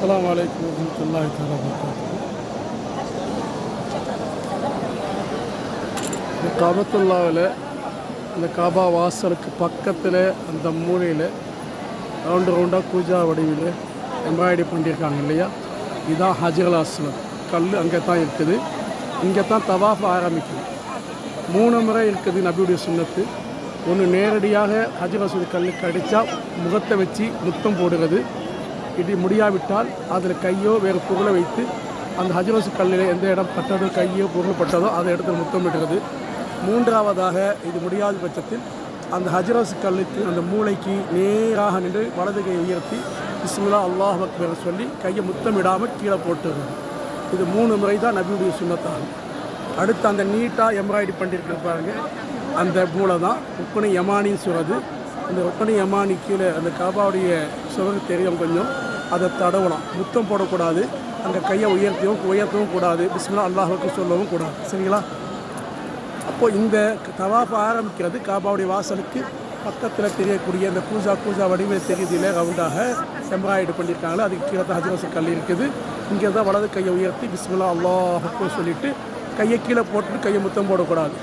அஸ்ஸலாமு அலைக்கும் வரமத்துல்லாஹி தஆலா வபரகாத்துஹு இந்த காபத்துல்லாவில் இந்த காபா வாசலுக்கு பக்கத்தில் அந்த மூலையில் ரவுண்டு ரவுண்டாக பூஜா வடிவில் எம்ப்ராய்டரி பண்ணியிருக்காங்க இல்லையா? இதுதான் ஹஜ்ரல் அஸ்வத் கல் அங்கே தான் இருக்குது. இங்கே தான் தவாஃப் ஆரம்பிக்குது. மூணு முறை இருக்குது நபியுடைய சுண்ணத்து. ஒன்று நேரடியாக ஹஜ்ரல் அஸ்வத் கல்லுக்கு அடித்தா முகத்தை வச்சு முத்தம் போடுறது. இடி முடியாவிட்டால் அதில் கையோ வேறு பொருளை வைத்து அந்த ஹஜ்ரோசு கல்லில் எந்த இடம் பட்டதோ கையோ பொருள் பட்டதோ அதை இடத்துல முத்தமிடுறது மூன்றாவதாக இது முடியாத பட்சத்தில் அந்த ஹஜ்ரோசு கல்லுக்கு அந்த மூளைக்கு நேராக நின்று வலது கையை உயர்த்தி பிஸ்மில்லா அல்லாஹ் அக்பர் சொல்லி கையை முத்தமிடாமல் கீழே போட்டுறது இது மூணு முறை தான் நபியுடைய சுண்ணத்தாகும் அடுத்து அந்த நீட்டாக எம்ப்ராய்டரி பண்ணியிருக்கிற பாருங்கள் அந்த மூளை தான் உப்புனை யமானின்னு சொல்கிறது அந்த உப்பனை யமானி கீழே அந்த காபாவுடைய சுவர் தெரியும் கொஞ்சம். அதை தடவலாம். முத்தம் போடக்கூடாது. அங்கே கையை உயர்த்தியும் உயர்த்தவும் கூடாது. பிஸ்மில்லா அல்லாஹுக்கு சொல்லவும் கூடாது. சரிங்களா? அப்போது இந்த தவாஃப் ஆரம்பிக்கிறது காபாவுடைய வாசலுக்கு பக்கத்தில் தெரியக்கூடிய அந்த பூஜா பூஜா வடிவில் தெரியுதில்ல ரவுண்டாக எம்ப்ராய்டு பண்ணியிருக்காங்களோ அதுக்கு கீழே தான் ஹஜ்ரஸ் கல் இருக்குது. இங்கே தான் வலது கையை உயர்த்தி பிஸ்மில்லா அல்லாஹுக்கு சொல்லிவிட்டு கையை கீழே போட்டுட்டு கையை முத்தம் போடக்கூடாது.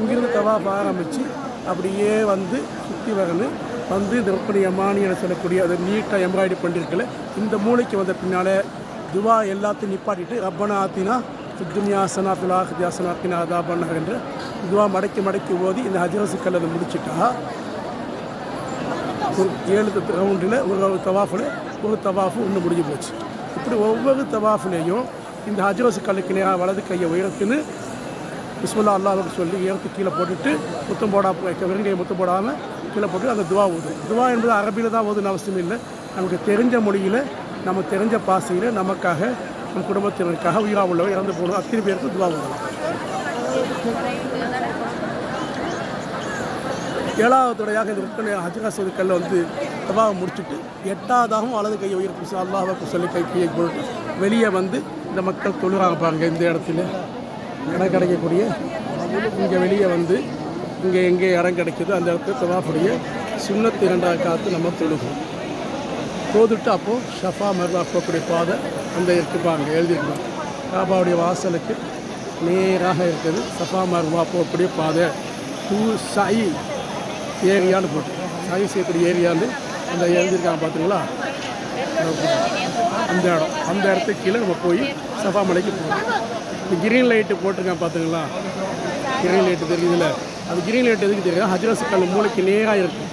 இங்கிருந்து தவாஃப் ஆரம்பித்து அப்படியே வந்து சுற்றி வரணும் வந்து இந்த ருப்பணி என சொல்லக்கூடிய அதை நீட்டாக எம்ப்ராய்டரி பண்ணியிருக்கல இந்த மூளைக்கு வந்த பின்னால் துவா எல்லாத்தையும் நிப்பாட்டிட்டு ரப்பனா ஆத்தினா சுத்துமியாசனா பிலாக் தியாசனா அதா பண்ணார் என்று துவா மடக்கி மடக்கி ஓதி இந்த ஹஜரசுக்கள் அதை முடிச்சிட்டா. ஒரு ஏழு ரவுண்டில் ஒரு தவாஃபில் ஒரு தவாஃபு ஒன்று முடிஞ்சு போச்சு. இப்படி ஒவ்வொரு தவாஃப்லேயும் இந்த ஹஜரசு நேராக வலது கையை உயர்த்துன்னு பிஸ்மில்லா அல்லாஹ் சொல்லி ஏற்று கீழே போட்டுட்டு முத்தம் போடா வெறுங்கையை முத்தம் போடாமல் கீழே போட்டு அந்த துவா ஓதும் துவா என்பது அரபியில் தான் ஓதுன அவசியம் இல்லை. நமக்கு தெரிஞ்ச மொழியில் நம்ம தெரிஞ்ச பாசையில் நமக்காக நம் குடும்பத்தினருக்காக உயிராக உள்ளவர் இறந்து போகணும் அத்தனை பேருக்கு துவா ஓதலாம் ஏழாவதுடையாக இந்த விற்பனை ஹஜ்ரா கல்ல வந்து தவாவை முடிச்சுட்டு எட்டாவதாகவும் வலது கையை உயர்த்தி அல்லாஹ் சொல்லி கை கையை போட்டு வெளியே வந்து இந்த மக்கள் தொழுறாங்க பாருங்கள் இந்த இடத்துல. இடம் கிடைக்கக்கூடிய இங்கே வெளியே வந்து இங்கே எங்கே இடம் கிடைக்கிதோ அந்த இடத்துல தவாஃபுடைய சுண்ணத்து இரண்டாவது காத்து நம்ம தொழுகும் தோதுட்டு அப்போது ஷஃபா மருதா போகக்கூடிய பாதை அந்த இருக்குப்பாங்க எழுதியிருப்பாங்க காபாவுடைய வாசலுக்கு நேராக இருக்குது சஃபா மருவா போகக்கூடிய பாதை. டூ சாயி ஏரியான்னு போட்டு சாயி செய்யக்கூடிய ஏரியான்னு அந்த எழுதியிருக்காங்க பார்த்தீங்களா அந்த இடம் அந்த இடத்துக்கு கீழே நம்ம போய் சஃபா மலைக்கு போகணும். இந்த கிரீன் லைட்டு போட்டிருக்கேன் பார்த்துங்களா கிரீன் லைட்டு தெரியுதுல. அது கிரீன் லைட் எதுக்கு தெரியும் ஹஜ்ரஸ் கல் மூளைக்கு நேராக இருக்கும்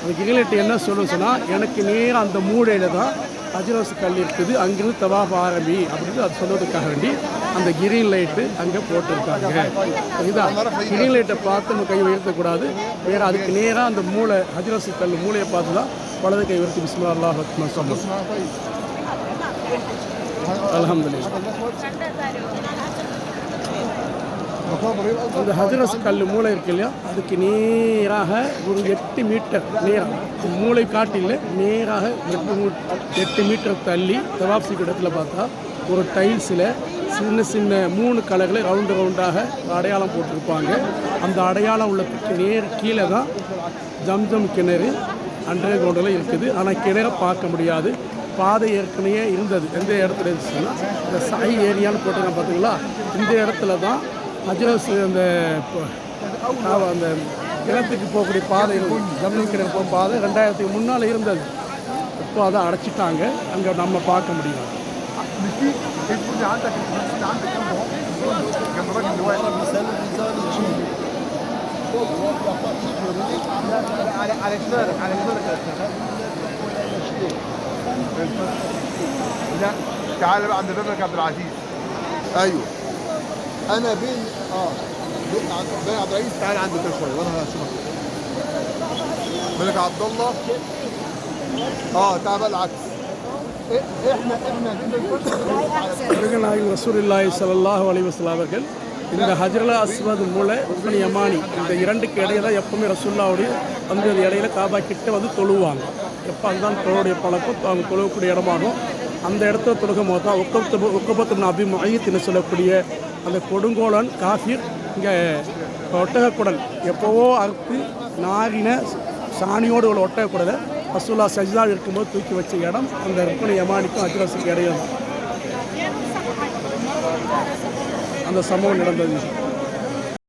அந்த கிரீன் லைட் என்ன சொல்லும் சொன்னால் எனக்கு நேராக அந்த மூளையில் தான் ஹஜ்ரஸ் கல் இருக்குது. அங்கிருந்து தவாஃப் ஆரம்பி அப்படின்னு அது சொல்வதுக்காக வேண்டி அந்த கிரீன் லைட்டு அங்கே போட்டிருக்காங்க. இதுதான் கிரீன் லைட்டை பார்த்து நம்ம கை உயர்த்தக்கூடாது. வேறு அதுக்கு நேராக அந்த மூளை ஹஜ்ரஸ் கல் மூளையை பார்த்து தான் வலது கை உயர்த்தி. பிஸ்மில்லா அல்லாஹ் அக்பர் சொல்லணும் அல்ஹம்துலில்லாஹ். இந்த ஹஜரஸ் கல் மூளை இருக்கு இல்லையா? அதுக்கு நேராக ஒரு எட்டு மீட்டர் நேராக மூளை காட்டில் நேராக எட்டு எட்டு மீட்டர் தள்ளி தவாப் இடத்துல பார்த்தா ஒரு டைல்ஸில் சின்ன சின்ன மூணு கலர்களை ரவுண்டு ரவுண்டாக அடையாளம் போட்டிருப்பாங்க. அந்த அடையாளம் உள்ளதுக்கு நேர் கீழே தான் ஜம்ஜம் கிணறு அண்டர் கிரவுண்டில் இருக்குது. ஆனால் கிணறை பார்க்க முடியாது. பாதை ஏற்கனவே இருந்தது எந்த இடத்துல இருந்துச்சுன்னா இந்த சாய் ஏரியான்னு போட்டிருக்கேன் பார்த்தீங்களா இந்த இடத்துல தான் ஹஜ்ரஸ் அந்த ப- ஆவ- அந்த கிணத்துக்கு போகக்கூடிய பாதை இருக்கும் ஜம்முன் கிணறு போகும் பாதை ரெண்டாயிரத்துக்கு முன்னால் இருந்தது இப்போ அதை அடைச்சிட்டாங்க அங்கே நம்ம பார்க்க முடியும் الفوز عندك الفوز عندك جنب اهو جنب الراجل اللي واقف على على شمالك على شمالك لا تعال بقى عند بابك عبد العزيز ايوه انا بين اه بين عبد بين عبد العزيز تعال عندي كده شويه وانا هشوفك ملك عبد الله اه تعال بقى العكس إيه- احنا احنا جبنا الفرشه நாயகம் ரசூலில்லாஹி ஸல்லல்லாஹு அலைஹி வஸல்லம் அவர்கள் இந்த ஹஜ்ரல அஸ்வத் மூல உப்பனி யமானி இந்த இரண்டுக்கு இடையில எப்பவுமே ரசூல்லாவுடைய வந்து அது இடையில காபா கிட்ட வந்து தொழுவாங்க எப்போ அதுதான் தொழுடைய பழக்கம் அவங்க தொழுவக்கூடிய இடமாகும். அந்த இடத்துல தொழுகும் போது தான் ஒக்கத்து ஒக்கப்பத்து அபி சொல்லக்கூடிய அந்த கொடுங்கோலன் காஃபீர் இங்கே ஒட்டகக்குடல். எப்போவோ அறுத்து நாரின சாணியோடு உள்ள ஒட்டகக்குடலை ரசூல்லா சஜிதா இருக்கும்போது தூக்கி வச்ச இடம் அந்த ருக்குனு யமானிக்கும் அஜ்ரஸுக்கு இடையும் அந்த சம்பவம் நடந்தது.